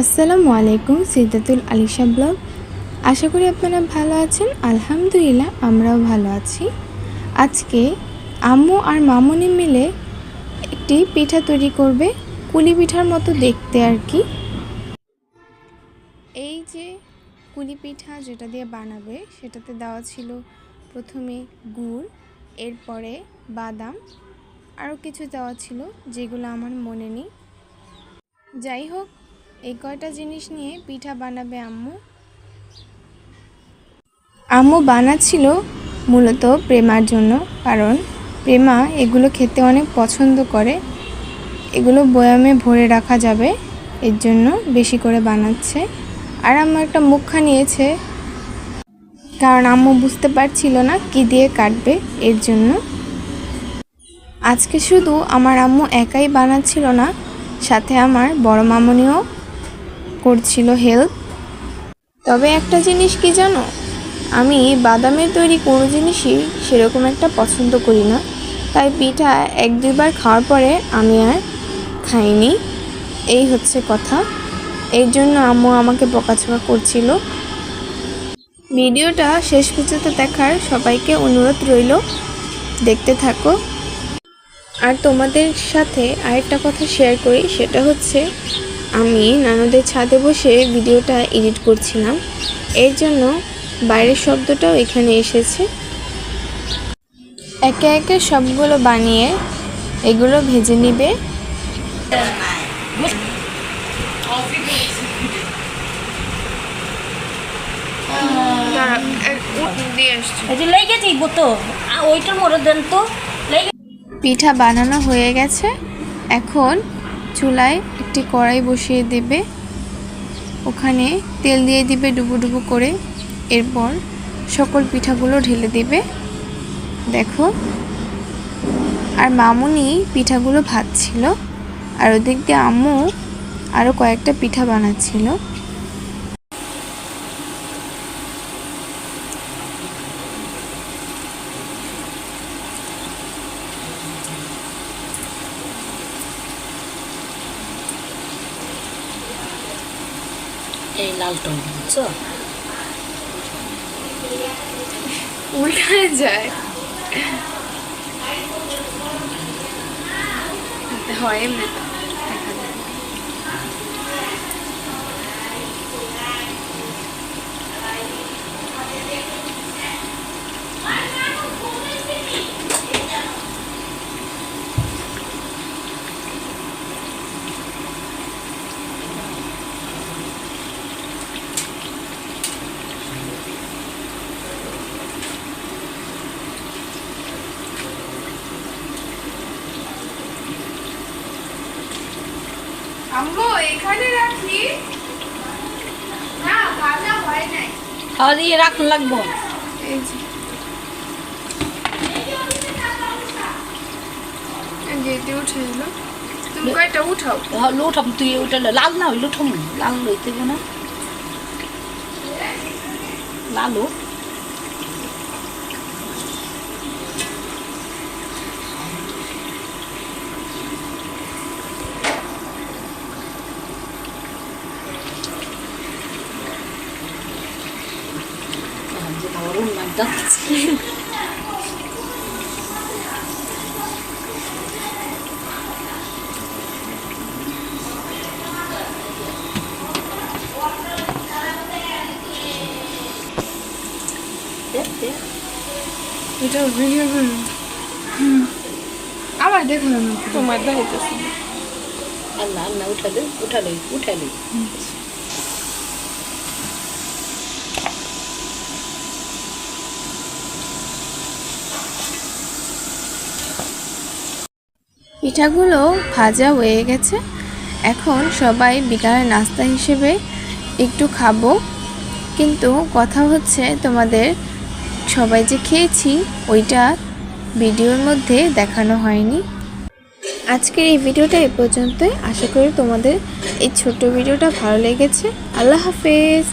আসসালামু আলাইকুম সিদ্দাতুল আলিশা ব্লগ। আশা করি আপনারা ভালো আছেন। আলহামদুলিল্লাহ, আমরাও ভালো আছি। আজকে আম্মু আর মামুনি মিলে একটি পিঠা তৈরি করবে, কুলি পিঠার মতো দেখতে আর কি। এই যে কুলি পিঠা যেটা দিয়ে বানাবে, সেটাতে দেওয়া ছিল প্রথমে গুড়, এরপরে বাদাম, আরও কিছু দেওয়া ছিল যেগুলো আমার মনে নেই। যাই হোক এই কয়টা জিনিস নিয়ে পিঠা বানাবে আম্মু? আম্মু বানাচ্ছিল মূলত প্রেমার জন্য, কারণ প্রেমা এগুলো খেতে অনেক পছন্দ করে। এগুলো বয়ামে ভরে রাখা যাবে, এর জন্য বেশি করে বানাচ্ছে। আর আম্মু একটা মুখা নিয়েছে, কারণ আম্মু বুঝতে পারছিল না কি দিয়ে কাটবে, এর জন্য। আজকে শুধু আমার আম্মু একাই বানাচ্ছিল না, সাথে আমার বড় মামনিও করছিল হেল্প। তবে একটা জিনিস কি জানো? আমি বাদামের তৈরি কোনো জিনিসই সেরকম একটা পছন্দ করি না। তাই পিঠা এক দুইবার খাওয়ার পরে আমি আর খাইনি। এই হচ্ছে কথা। এই জন্য আম্মু আমাকে বকাঝকা করছিল। ভিডিওটা শেষ পর্যন্ত দেখার সবাইকে অনুরোধ রইল। দেখতে থাকো। আর তোমাদের সাথে আরেকটা কথা শেয়ার করি, সেটা হচ্ছে আমি নানুদের ছাদে বসে ভিডিওটা এডিট করছিলাম। এর জন্য বাইরের শব্দটাও এখানে এসেছে। একে একে সবগুলো বানিয়ে এগুলো ভেজে নিবে। পিঠা বানানো হয়ে গেছে। এখন চুলায় একটি কড়াই বসিয়ে দেবে। ওখানে তেল দিয়ে দিবে ডুবো ডুবো করে। এরপর সকল পিঠাগুলো ঢেলে দেবে। দেখো। আর মামুনি পিঠাগুলো ভাজছিল। আর ওদিক দিয়ে আম্মু আরও কয়েকটা পিঠা বানাচ্ছিল। এই লালটা বুঝছ? উল্টায় যায়। হয় এমনি আম্মু এখানে রাখি। না ভাজা হয় নাই। লাগবো। এই যে। এই উঠে এলো। তুমি কয়টা উঠাও? লুঠাম তুই ওটা লাল না ওই লুঠাম লাল লইতে না। লালু যাচ্ছে এটা ভিডিও করো আবার দেখো তোমার দেখাইতেছি আল্লাহ আল্লাহ উঠালে উঠালে উঠালে পিঠাগুলো ভাজা হয়ে গেছে। এখন সবাই বিকালের নাস্তা হিসেবে একটু খাব। কিন্তু কথা হচ্ছে তোমাদের সবাই যে খেয়েছি, ওইটা ভিডিওর মধ্যে দেখানো হয়নি। আজকের এই ভিডিওটা এ পর্যন্তই। আশা করি তোমাদের এই ছোট্ট ভিডিওটা ভালো লেগেছে। আল্লাহ হাফেজ।